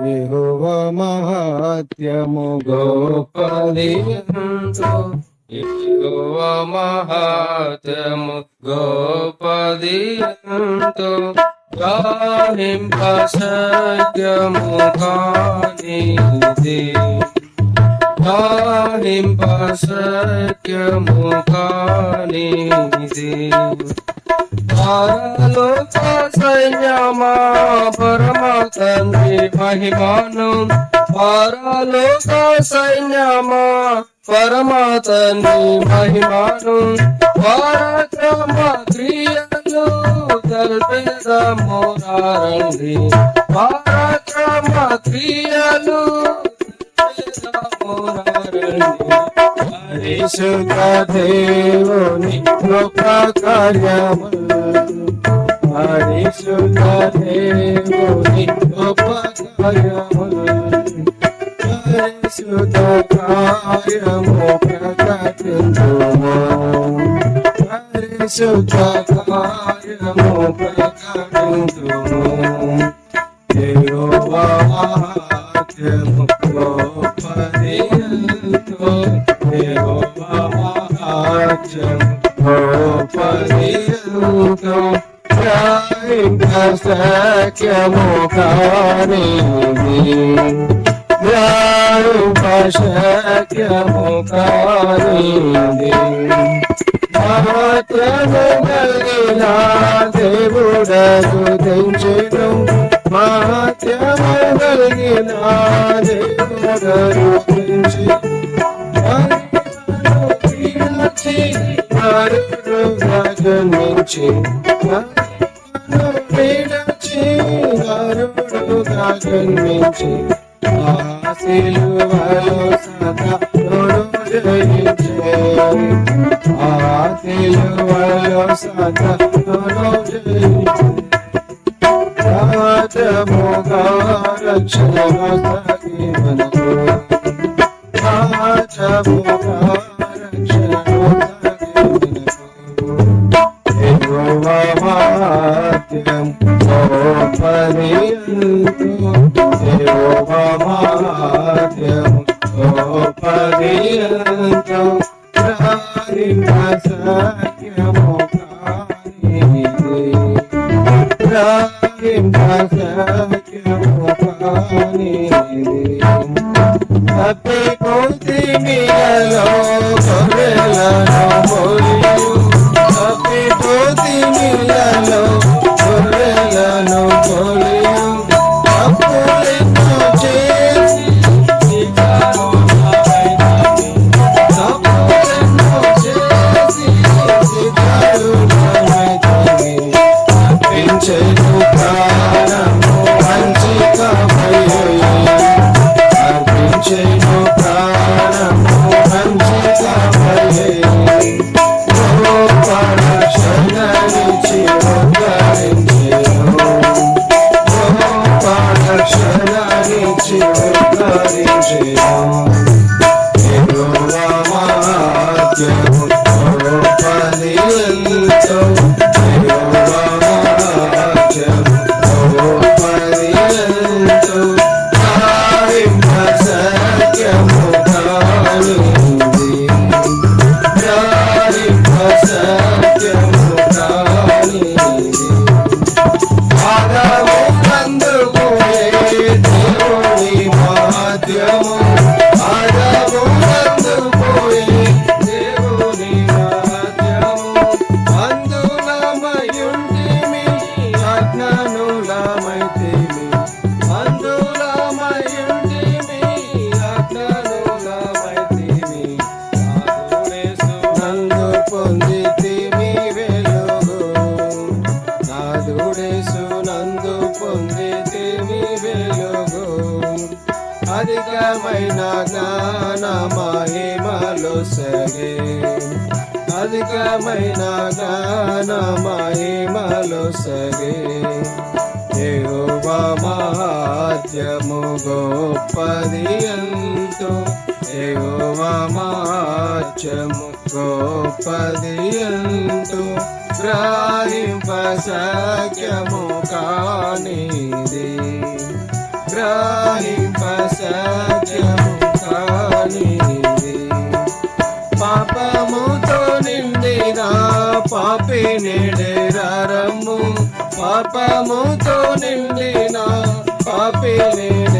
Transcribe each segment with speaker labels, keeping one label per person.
Speaker 1: యెహోవ మహాత్యము గోపది ఎంతో యెహోవ మహాత్యము గోపది ఎంతో గాహింప సత్యము కానిది निम्बा शक्य मुखानि पार लोका सैन्यमा परमातन्दि महिमानो। पार लोका सैन्यमा परमातन्दि महिमानो हरिषेवव हरि सुरेव नियमः हरिषधकार्य मोद हरे सुधामो మహాత్యము గొప్పది ఎంతో. ధ్యానింప సఖ్యము మాత్రము కలిగిన దేవుడకు తెంచెను మాత్రము కలిగిన దేవుడకు జన్మించి విడచి సదా జయించే ఆ సదా రాజముగా రక్షణ మనకు రాజముగా యెహోవా మహాత్యం గోపరియంతు యెహోవా మహాత్యం గోపరియంతు ప్రారింప సత్యము కానిది ప్రారింప సత్యము కానిది తప్పిపోతే మీలో గొర్రెలను Podcast. అధికమైన జ్ఞాన మహిమలు సగే అధికమైన జ్ఞాన మహిమలు సగే మహాత్యము గోపది ఎంతో మహాత్యము గోపది ఎంతో గ్రహింప సఖ్యము కానిది. గ్రహింప సత్యము కానిది పాపముతో నిండిన పాపి నేడేరము పాపముతో నిండిన పాపి నేడేరము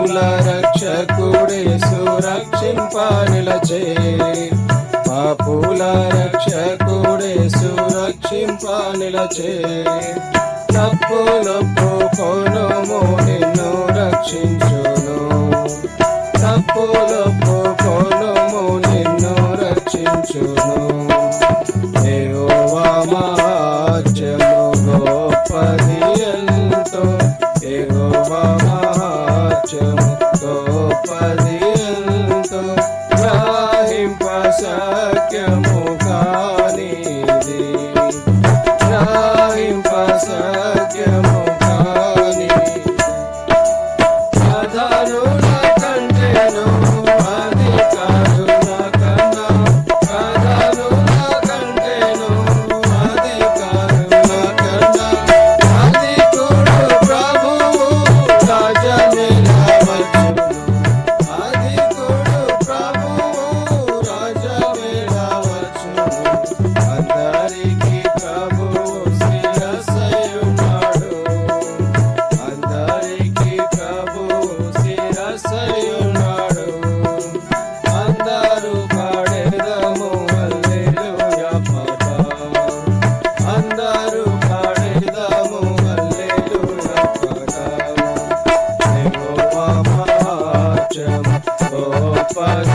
Speaker 1: కుల రక్షకుడే సురక్షింప నిలచే పాపుల రక్షకుడే సురక్షింప నిలచే తప్పులొప్పు కొనుము నిన్ను రక్షించును. తప్పులొప్పు కొనుము నిన్ను రక్షించును. సఖ్యము కానిది గ్రహింప సఖ్యము us.